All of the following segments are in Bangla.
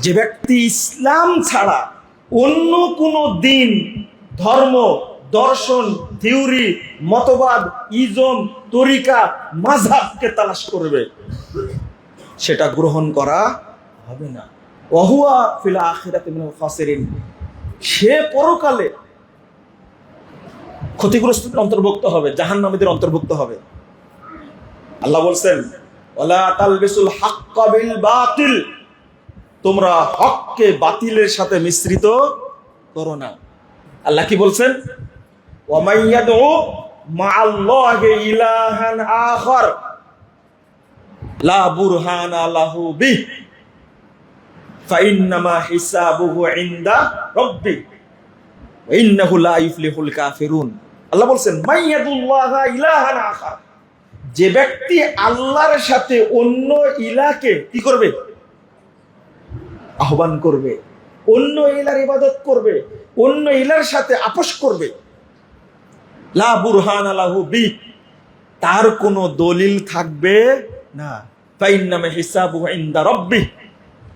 যে ব্যক্তি ইসলাম ছাড়া অন্য কোনো দিন, ধর্ম, দর্শন, থিওরি, মতবাদ, ইজম, তরিকা মাঝহাবকে তালাশ করবে, সেটা গ্রহণ করা হবে না। অহুয়া ফিলা আখিরাতি সে পরকালে ক্ষতিগ্রস্তদের অন্তর্ভুক্ত হবে, জাহান্নামীদের অন্তর্ভুক্ত হবে। আল্লাহ বলছেন, ওয়ালা তালবিসুল হাক্কা বাতিল। তোমরা হককে বাতিলের সাথে মিশ্রিত করো না। আল্লাহ কি বলছেন? ওয়ামাইয়াদু মাআল্লাহি ইলাহান আখার। লা আল্লাহ বলছেন যে ব্যক্তি আল্লাহর সাথে অন্য ইলাকে কি করবে? আহ্বান করবে। অন্য ইলার ইবাদত করবে। অন্য ইলার সাথে আপোষ করবে। লা বুরহান আলাহু বি। তার কোনো দলিল থাকবে না। ফাইন নামে হিসাবু ইনদা রব্বি।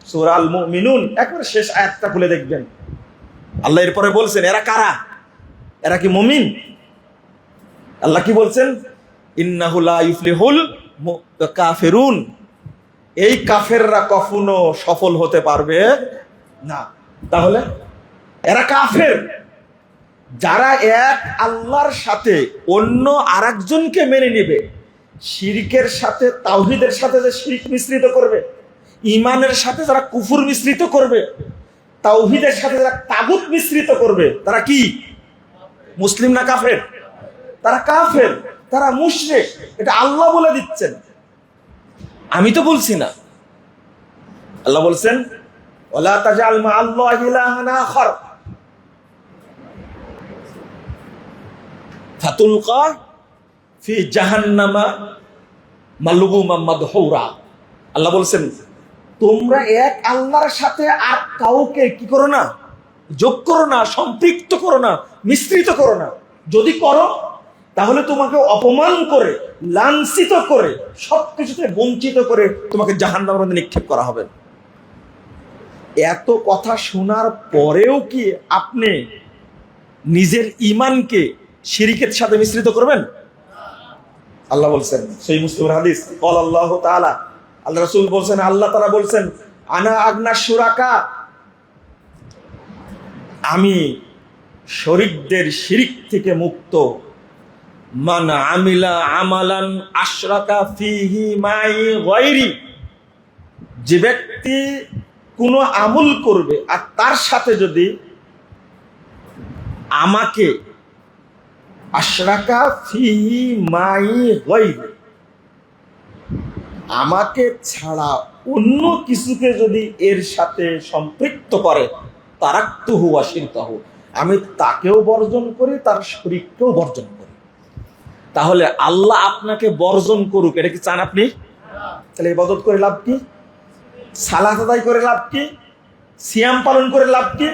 সূরা আল মুমিনুন একবার শেষ আয়াতটা খুলে দেখবেন। আল্লাহ এরপরে বলছেন, এরা কারা? এরা কি মুমিন? আল্লাহ কি বলছেন? ইন্নাহু লা ইফলিহুল মু- কাফিরুন এই কাফেররা কখনো সফল হতে পারবে না। তাহলে এরা কাফের। যারা এক আল্লাহর সাথে অন্য আরেকজনকে মেনে নেবে, শিরিকের সাথে, তাওহিদের সাথে যে শিরিক মিশ্রিত করবে ইমানের সাথে যারা কুফুর মিশ্রিত করবে, তাওহিদের সাথে যারা তাগুত মিশ্রিত করবে, তারা কি? মুসলিম না কাফের? তারা কাফের, তারা মুশরিক। এটা আল্লাহ বলে দিচ্ছেন। আমি তো বলছি না। আল্লাহ বলছেন আল্লাহ ফি জাহান্নামা মালুবুমা মাদহুরা। আল্লাহ বলছেন, তোমরা এক আল্লাহর সাথে আর কাউকে কি করো না? যোগ করো না, সম্পৃক্ত করো না, মিশ্রিত করো না। যদি করো তাহলে তোমাকে অপমান করে, লাঞ্ছিত করে, সবকিছুতে বঞ্চিত করে তোমাকে জাহান্নামের মধ্যে নিক্ষেপ করা হবে। এত কথা শোনার পরেও কি আপনি নিজের ইমানকে শিরিকের সাথে মিশ্রিত করবেন? আল্লাহ বলছেন সেই মুসলিম হাদিস, কল আল্লাহ তাআলা। আল্লাহ রাসূল বলছেন, আল্লাহ তাআলা বলছেন, আনা আগনা সুরাকা আমি শরিকদের শিরিক থেকে মুক্ত মান আমিলা আমালান আশরাকা ফিহি মাই গায়রি। যে ব্যক্তি কোনো আমল করবে আর তার সাথে যদি আমাকে আশরাকা ফিহি মাই গায়রি, আমাকে ছাড়া অন্য কিছুকে যদি এর সাথে সম্পৃক্ত করে তারাক্তু হুয়া শিরকাহু। আমি তাকেও বর্জন করি, তার শরীরকেও বর্জন করি। তাহলে আল্লাহ আপনাকে বর্জন করুক। এটা কি চান আপনি? তাহলে ইবাদত করে লাভ কি? সালাত আদায় করে লাভ কি? সিয়াম পালন করে লাভ কি?